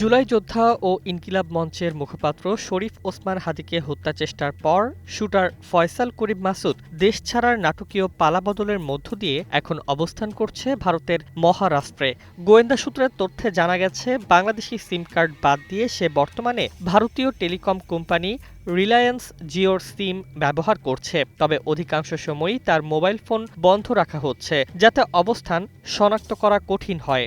জুলাই যোদ্ধা ও ইনকিলাব মঞ্চের মুখপাত্র শরীফ ওসমান হাদিকে হত্যা চেষ্টার পর শুটার ফয়সাল করিম মাসুদ দেশ ছাড়ার নাটকীয় পালাবদলের মধ্য দিয়ে এখন অবস্থান করছে ভারতের মহারাষ্ট্রে। গোয়েন্দা সূত্রের তথ্যে জানা গেছে, বাংলাদেশি সিম কার্ড বাদ দিয়ে সে বর্তমানে ভারতীয় টেলিকম কোম্পানি রিলায়েন্স জিওর সিম ব্যবহার করছে। তবে অধিকাংশ সময়ই তার মোবাইল ফোন বন্ধ রাখা হচ্ছে, যাতে অবস্থান শনাক্ত করা কঠিন হয়।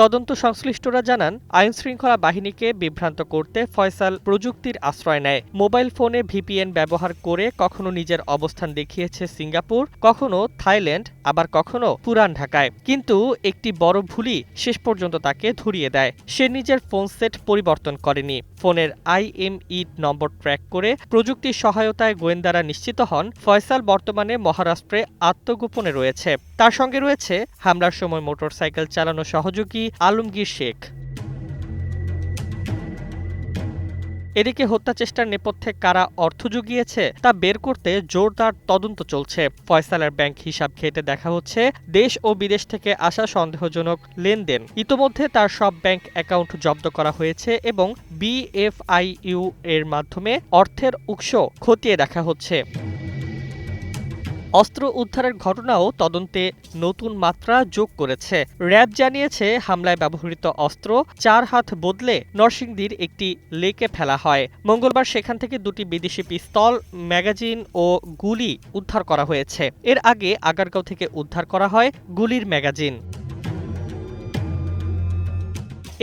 তদন্ত সংশ্লিষ্টরা জানান আইন শৃঙ্খলা বাহিনীকে বিভ্রান্ত করতে ফয়সাল প্রযুক্তির আশ্রয় নেয়। মোবাইল ফোনে ভিপিএন ব্যবহার করে কখনো নিজের অবস্থান দেখিয়েছে সিঙ্গাপুর, কখনো থাইল্যান্ড, আবার কখনো পুরান ঢাকায়। কিন্তু একটি বড় ভুলই শেষ পর্যন্ত তাকে ধরিয়ে দেয়। সে নিজের ফোন সেট পরিবর্তন করেনি। ফোনের আইএমই নম্বর ট্র্যাক করে প্রযুক্তির সহায়তায় গোয়েন্দারা নিশ্চিত হন, ফয়সাল বর্তমানে মহারাষ্ট্রে আত্মগোপনে রয়েছে। তার সঙ্গে রয়েছে হামলার সময় মোটরসাইকেল চালানো সহযোগী আলমগীর শেখ। এদিকে হত্যা চেষ্টার নেপথ্যে কারা অর্থ জুগিয়েছে তা বের করতে জোরদার তদন্ত চলছে। ফয়সালের ব্যাংক হিসাব ঘেটে দেখা হচ্ছে দেশ ও বিদেশ থেকে আসা সন্দেহজনক লেনদেন। ইতোমধ্যে তার সব ব্যাংক অ্যাকাউন্ট জব্দ করা হয়েছে এবং বিএফআইইউ এর মাধ্যমে অর্থের উৎস খতিয়ে দেখা হচ্ছে। অস্ত্র উদ্ধারের ঘটনাও তদন্তে নতুন মাত্রা যোগ করেছে। র্যাব জানিয়েছে, হামলায় ব্যবহৃত অস্ত্র চার হাত বদলে নরসিংদীর একটি লেকে ফেলা হয়। মঙ্গলবার সেখান থেকে দুটি বিদেশি পিস্তল, ম্যাগাজিন ও গুলি উদ্ধার করা হয়েছে। এর আগে আগারগাঁও থেকে উদ্ধার করা হয় গুলির ম্যাগাজিন।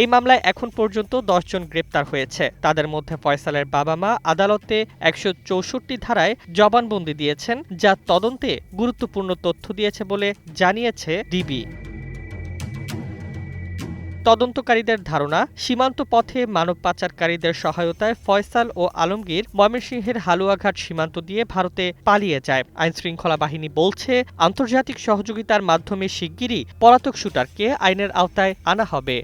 এই মামলায় এখন পর্যন্ত দশজন গ্রেপ্তার হয়েছে। তাদের মধ্যে ফয়সালের বাবা মা আদালতে একশো চৌষট্টি ধারায় জবানবন্দি দিয়েছেন, যা তদন্তে গুরুত্বপূর্ণ তথ্য দিয়েছে বলে জানিয়েছে ডিবি। তদন্তকারীদের ধারণা, সীমান্ত পথে মানব পাচারকারীদের সহায়তায় ফয়সাল ও আলমগীর ময়মনসিংহের হালুয়াঘাট সীমান্ত দিয়ে ভারতে পালিয়ে যায়। আইন শৃঙ্খলা বাহিনী বলছে, আন্তর্জাতিক সহযোগিতার মাধ্যমে শিগগিরই পলাতক শুটারকে আইনের আওতায় আনা হবে।